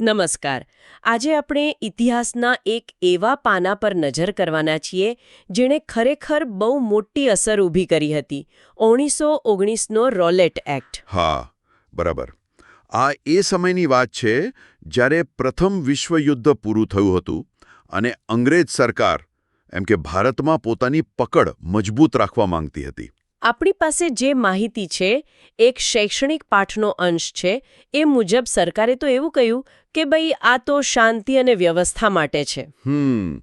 નમસ્કાર. આજે આપણે ઇતિહાસના એક એવા પાના પર નજર કરવાના છીએ, જેણે ખરેખર બહુ મોટી અસર ઊભી કરી હતી. ઓગણીસો ઓગણીસનો રોલેટ એક્ટ. હા, બરાબર. આ એ સમયની વાત છે, જ્યારે પ્રથમ વિશ્વયુદ્ધ પૂરું થયું હતું અને અંગ્રેજ સરકાર, એમ કે ભારતમાં પોતાની પકડ મજબૂત રાખવા માંગતી હતી. આપણી પાસે જે માહિતી છે એક શૈક્ષણિક પાઠનો અંશ છે એ મુજબ સરકારે તો એવું કહ્યું કે ભાઈ આ તો શાંતિ અને વ્યવસ્થા માટે છે. હમ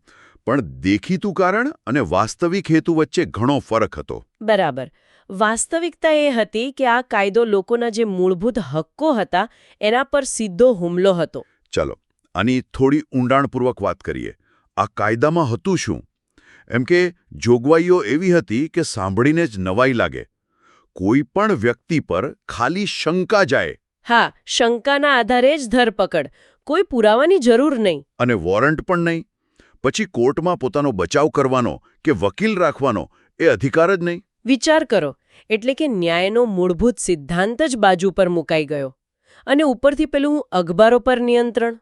પણ દેખીતું કારણ અને વાસ્તવિક હેતુ વચ્ચે ઘણો ફરક હતો. બરાબર. વાસ્તવિકતા એ હતી કે આ કાયદો લોકોના જે મૂળભૂત હક્કો હતા એના પર સીધો હુમલો હતો. ચલો આની થોડી ઊંડાણપૂર્વક વાત કરીએ. આ કાયદામાં હતું શું? એમ કે જોગવાઈઓ એવી હતી કે સાંભળીને જ નવાઈ લાગે. કોઈ પણ વ્યક્તિ પર ખાલી શંકા જાય. હા શંકાના આધારે જ ધરપકડ. કોઈ પુરાવાની જરૂર નહીં. અને વોરંટ પણ નહીં. પછી કોર્ટમાં પોતાનો બચાવ કરવાનો કે વકીલ રાખવાનો એ અધિકાર જ નહીં. વિચાર કરો એટલે કે ન્યાયનો મૂળભૂત સિદ્ધાંત જ બાજુ પર મુકાઈ ગયો. અને ઉપરથી પેલું અખબારો પર નિયંત્રણ?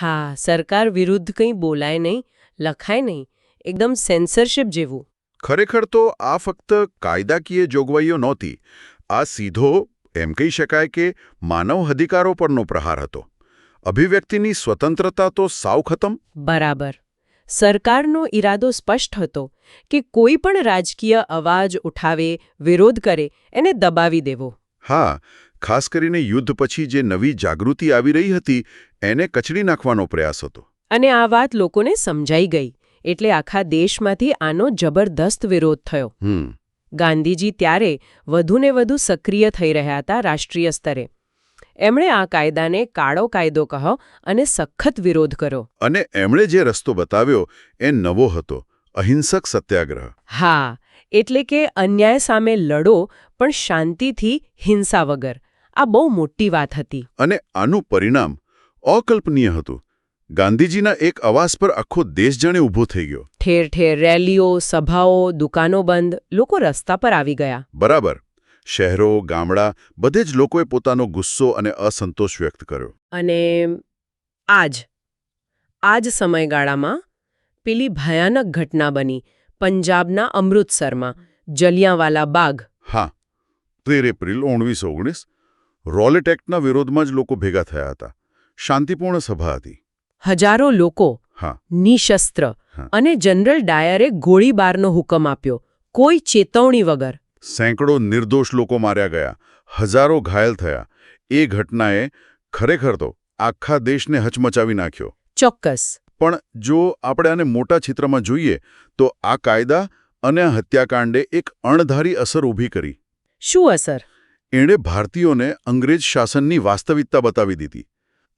હા સરકાર વિરુદ્ધ કંઈ બોલાય નહીં લખાય નહીં એકદમ સેન્સરશિપ જેવું. ખરેખર તો આ ફક્ત કાયદાકીય જોગવાઈઓ નહોતી આ સીધો એમ કહી શકાય કે માનવ અધિકારો પરનો પ્રહાર હતો. અભિવ્યક્તિની સ્વતંત્રતા તો સાવ ખતમ. બરાબર. સરકારનો ઈરાદો સ્પષ્ટ હતો કે કોઈ પણ રાજકીય અવાજ ઉઠાવે વિરોધ કરે એને દબાવી દેવો. હા ખાસ કરીને યુદ્ધ પછી જે નવી જાગૃતિ આવી રહી હતી એને કચડી નાખવાનો પ્રયાસ હતો. અને આ વાત લોકોને સમજાઈ ગઈ. એટલે આખા દેશમાંથી આનો જબરદસ્ત વિરોધ થયો. હમ. ગાંધીજી ત્યારે વધુને વધુ સક્રિય થઈ રહ્યા હતા રાષ્ટ્રીય સ્તરે. એમણે આ કાયદાને કાળો કાયદો કહો અને સખત વિરોધ કર્યો. અને એમણે જે રસ્તો બતાવ્યો એ નવો હતો અહિંસક સત્યાગ્રહ. હા એટલે કે અન્યાય સામે લડો પણ શાંતિથી હિંસા વગર. આ બહુ મોટી વાત હતી. અને આનું પરિણામ અકલ્પનીય હતું. ગાંધીજીના એક અવાજ પર આખો દેશ જાણે ઊભો થઈ ગયો. ઠેર ઠેર રેલીઓ સભાઓ દુકાનો બંધ લોકો રસ્તા પર આવી ગયા. બરાબર. શહેરો ગામડા બધે જ લોકોએ પોતાનો ગુસ્સો અને અસંતોષ વ્યક્ત કર્યો. અને આજ આજ સમયગાળામાં પેલી ભયાનક ઘટના બની પંજાબના અમૃતસરમાં જલિયાંવાલા બાગ. હા તેર એપ્રિલ ઓગણીસો ઓગણીસ રોલેટ એક્ટના વિરોધમાં જ લોકો ભેગા થયા હતા. શાંતિપૂર્ણ સભા હતી. હજારો લોકો હા. નિશસ્ત્ર અને જનરલ ડાયરે ગોળીબારનો હુકમ આપ્યો. કોઈ ચેતવણી વગર. સેંકડો નિર્દોષ લોકો માર્યા ગયા. હજારો ઘાયલ થયા. એ ઘટનાએ ખરેખર તો આખા દેશને હચમચાવી નાખ્યો. ચોક્કસ. પણ જો આપણે આને મોટા ચિત્રમાં જોઈએ તો આ કાયદા અને આ હત્યાકાંડે એક અણધારી અસર ઊભી કરી. શું અસર? એણે ભારતીયોને અંગ્રેજ શાસનની વાસ્તવિકતા બતાવી દીધી.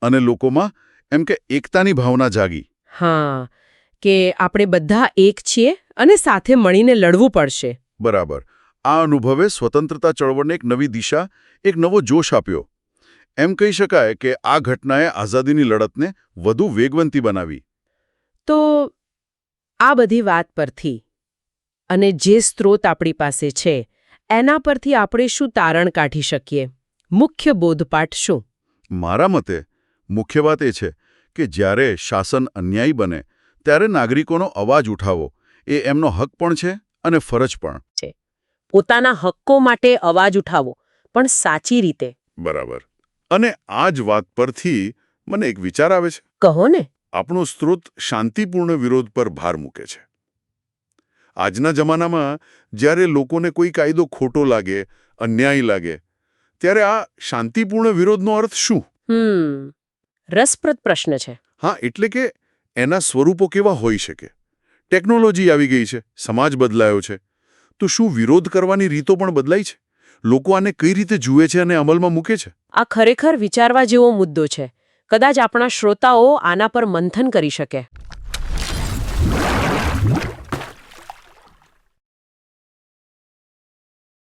અને લોકોમાં એમ કે એકતાની ભાવના જાગી. હા કે આપણે બધા એક છીએ અને સાથે મળીને લડવું પડશે. બરાબર. આ અનુભવે સ્વતંત્રતા ચળવળને એક નવી દિશા એક નવો જોશ આપ્યો. એમ કહી શકાય કે આ ઘટનાએ આઝાદીની લડતને વધુ વેગવંતી બનાવી. તો આ બધી વાત પરથી અને જે સ્ત્રોત આપણી પાસે છે એના પરથી આપણે શું તારણ કાઢી શકીએ? મુખ્ય બોધપાઠ શું? મારા મતે મુખ્ય વાત એ છે કે જ્યારે શાસન અન્યાયી બને ત્યારે નાગરિકોનો અવાજ ઉઠાવો. એ એમનો હક પણ છે અને ફરજ પણ. પોતાના હક્કો માટે અવાજ ઉઠાવો પણ સાચી રીતે. બરાબર. અને આ જ વાત પરથી મને એક વિચાર આવે છે. કહો ને. આપણો સ્ત્રોત શાંતિપૂર્ણ વિરોધ પર ભાર મૂકે છે. આજના જમાનામાં જ્યારે લોકોને કોઈ કાયદો ખોટો લાગે અન્યાયી લાગે ત્યારે આ શાંતિપૂર્ણ વિરોધનો અર્થ શું? રસપ્રદ પ્રશ્ન છે. હા એટલે કે એના સ્વરૂપો કેવા હોઈ શકે? ટેકનોલોજી આવી ગઈ છે સમાજ બદલાયો છે. તો શું વિરોધ કરવાની રીતો પણ બદલાઈ છે? લોકો આને કઈ રીતે જુએ છે અને અમલમાં મૂકે છે? આ ખરેખર વિચારવા જેવો મુદ્દો છે. કદાચ આપણા શ્રોતાઓ આના પર મંથન કરી શકે.